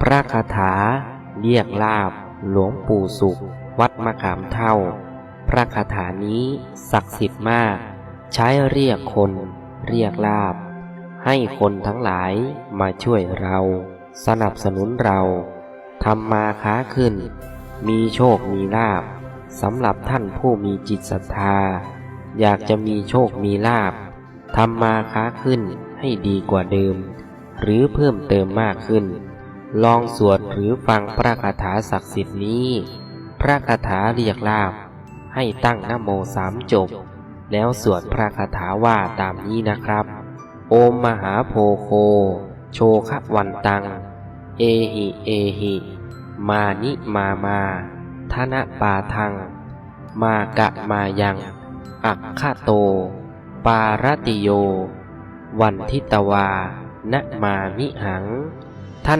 พระคาถา เรียกลาบ หลวงปู่สุข วัดมะขามเท่า พระคาถานี้ศักดิ์สิทธิ์มาก ใช้เรียกคน เรียกลาบ ให้คนทั้งหลายมาช่วยเรา สนับสนุนเราทำมาค้าขึ้น มีโชคมีลาบสำหรับท่านผู้มีจิตศรัทธา อยากจะมีโชคมีลาบทำมาค้าขึ้นให้ดีกว่าเดิม หรือเพิ่มเติมมากขึ้น ลองสวดหรือฟังพระคาถาศักดิ์สิทธิ์นี้ พระคาถาเรียกลาบ ให้ตั้งนโมสามจบ แล้วสวดพระคาถาว่าตามนี้นะครับ โอมมหาโพโค โชคะวันตัง เอหิเอหิ มานิมามาธนะปาทัง มากะมายัง อักขะโต ปารติโย วันทิตวานะมามิหัง